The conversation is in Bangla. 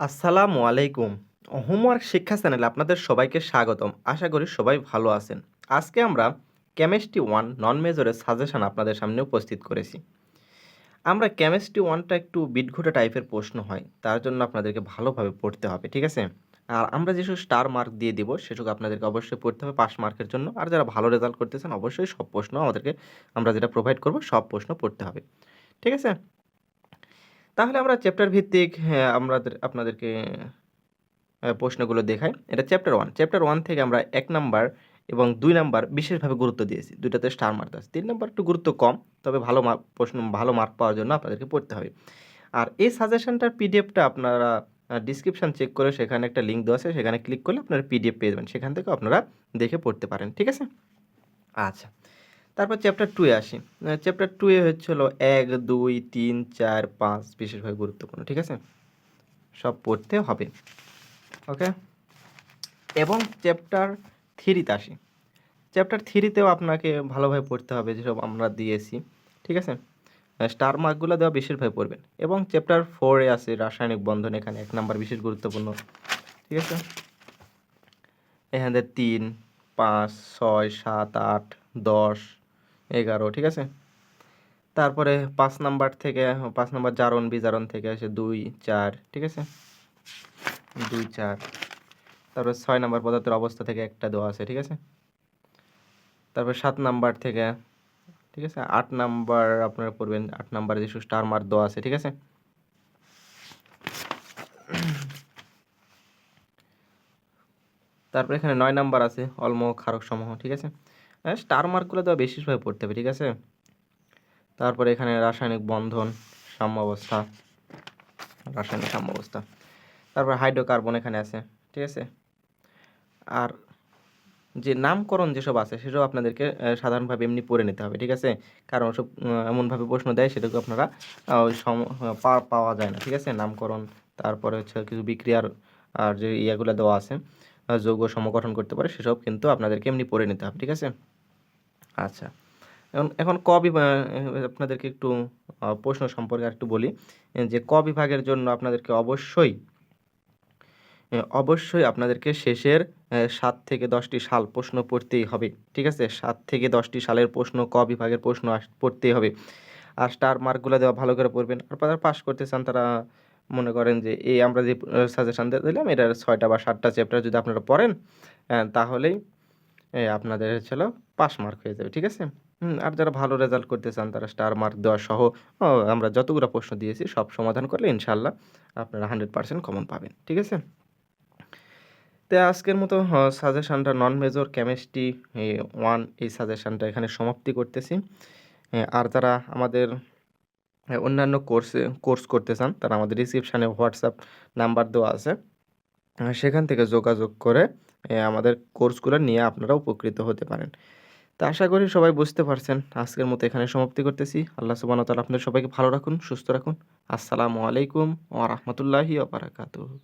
আসসালামু আলাইকুম। হোমওয়ার্ক শিক্ষা চ্যানেলে আপনাদের সবাইকে স্বাগতম। আশা করি সবাই ভালো আছেন। আজকে আমরা কেমিস্ট্রি ওয়ান নন মেজরের সাজেশন আপনাদের সামনে উপস্থিত করেছি। আমরা কেমিস্ট্রি ওয়ানটা একটু বিটঘুটে টাইপের প্রশ্ন হয়। তার জন্য আপনাদেরকে ভালোভাবে পড়তে হবে। ঠিক আছে? আর আমরা যেসব স্টার মার্ক দিয়ে দিব, সেসব আপনাদেরকে অবশ্যই পড়তে হবে পাস মার্কের জন্য। আর যারা ভালো রেজাল্ট করতেছেন, অবশ্যই সব প্রশ্ন আমাদেরকে, আমরা যেটা প্রোভাইড করব, সব প্রশ্ন পড়তে হবে। ঠিক আছে? তাহলে আমরা চ্যাপ্টার ভিত্তিক হ্যাঁ, আমাদের আপনাদেরকে প্রশ্নগুলো দেখাই। এটা চ্যাপ্টার ওয়ান চ্যাপ্টার ওয়ান থেকে আমরা এক নাম্বার এবং দুই নাম্বার বিশেষভাবে গুরুত্ব দিয়েছি। দুইটাতে স্টার মার্ক আছে। তিন নাম্বার একটু গুরুত্ব কম। তবে ভালো মার্ক প্রশ্ন ভালো মার্ক পাওয়ার জন্য আপনাদেরকে পড়তে হবে। আর এই সাজেশনটার পিডিএফটা আপনারা ডেসক্রিপশন চেক করে সেখানে একটা লিঙ্ক দেওয়া আছে। সেখানে ক্লিক করলে আপনারা পিডিএফ পেয়ে যাবেন। সেখান থেকেও আপনারা দেখে পড়তে পারেন। ঠিক আছে? আচ্ছা। তারপর চ্যাপ্টার টুয়ে আসি। চ্যাপ্টার 2 এ হচ্ছে হলো ১, ২, ৩, ৪, ৫ বিশেষভাবে গুরুত্বপূর্ণ। ঠিক আছে? সব পড়তে হবে। ওকে? এবং চ্যাপ্টার থ্রিতে আসি। চ্যাপ্টার থ্রিতেও আপনাকে ভালোভাবে পড়তে হবে যেসব আমরা দিয়েছি। ঠিক আছে? স্টার মার্কগুলো দেওয়া বিশেষভাবে পড়বেন। এবং চ্যাপ্টার 4 এ আছে রাসায়নিক বন্ধন এখানে এক নাম্বার বিশেষ গুরুত্বপূর্ণ। ঠিক আছে? এখান থেকে ৩, ৫, ৬, ৭, ৮, ১০, ১১ ঠিক আছে? তারপরে পাঁচ নাম্বার থেকে পাঁচ নাম্বার জারণ বিজারণ থেকে আসে ২, ৪ ঠিক আছে? ২, ৪ তারপরে ছয় নাম্বার পদার্থের অবস্থা থেকে একটা দেওয়া আছে। ঠিক আছে? তারপরে সাত নাম্বার থেকে ঠিক আছে? আট নাম্বার আপনারা পড়বেন। আট নাম্বারে যেসব স্টার মার্ক দেওয়া আছে। ঠিক আছে? তারপরে এখানে নয় নাম্বার আছে অম্ল ক্ষারকসমূহ। ঠিক আছে? আ স্টার মার্কগুলো দেওয়া বিশেষভাবে পড়তে হবে। ঠিক আছে? তারপরে এখানে রাসায়নিক বন্ধন, সাম্যাবস্থা, রাসায়নিক সাম্যাবস্থা। তারপর হাইড্রোকার্বন এখানে আছে। ঠিক আছে? আর যে নামকরণ যেসব আছে সেসব আপনাদেরকে সাধারণভাবে এমনি পড়ে নিতে হবে। ঠিক আছে? কারণ ওসব আ এমনভাবে প্রশ্ন দেয় সেটাকে আপনারা সম পাওয়া যায় না। ঠিক আছে? নামকরণ তারপরে হচ্ছে কিছু বিক্রিয়ার আর যে ইয়াগুলা দেওয়া আছে যৌগ সমগঠন করতে পারে সেসব কিন্তু আপনাদেরকে এমনি পড়ে নিতে হবে। ঠিক আছে? আচ্ছা। এখন এখন ক বিভাগ আপনাদেরকে একটু প্রশ্ন সম্পর্কে একটু বলি। যে ক বিভাগের জন্য আপনাদেরকে অবশ্যই অবশ্যই আপনাদেরকে শেষের সাত থেকে দশটি সাল প্রশ্ন পড়তেই হবে। ঠিক আছে? সাত থেকে দশটি সালের প্রশ্ন, ক বিভাগের প্রশ্ন পড়তেই হবে। আর স্টার মার্কগুলো দেওয়া ভালো করে পড়বেন। আর যারা পাস করতে চান, তারা মনে করেন যে, এই আমরা যে সাজেশন দিলাম, এটার ছয়টা বা ৭ টা চ্যাপ্টার যদি আপনারা পড়েন তাহলেই আপনাদের হলো পাস মার্ক হয়ে যাবে। ঠিক আছে? আর যারা ভালো রেজাল্ট করতে চান, তারা স্টার মার্ক দেওয়া সহ আমরা যতগুলো প্রশ্ন দিয়েছি, সব সমাধান করলে ইনশাল্লাহ আপনারা 100% কমন পাবেন। ঠিক আছে? তো আজকের মতো সাজেশনটা নন মেজর কেমিস্ট্রি ওয়ান এই সাজেশনটা এখানে সমাপ্তি করতেছি। আর যারা আমাদের অন্যান্য কোর্সে কোর্স করতে চান, তারা আমাদের ডেসক্রিপশনে হোয়াটসঅ্যাপ নাম্বার দেওয়া আছে। সেখান থেকে যোগাযোগ করে আমাদের কোর্সগুলো নিয়ে আপনারা উপকৃত হতে পারেন। তো আশা করি সবাই বুঝতে পারছেন। আজকের মতো এখানে সমাপ্তি করতেছি। আল্লাহ সুবান তালা আপনাদের সবাইকে ভালো রাখুন, সুস্থ রাখুন। আসসালামু আলাইকুম ও রহমতুল্লাহি ওয়া বারাকাতুহু।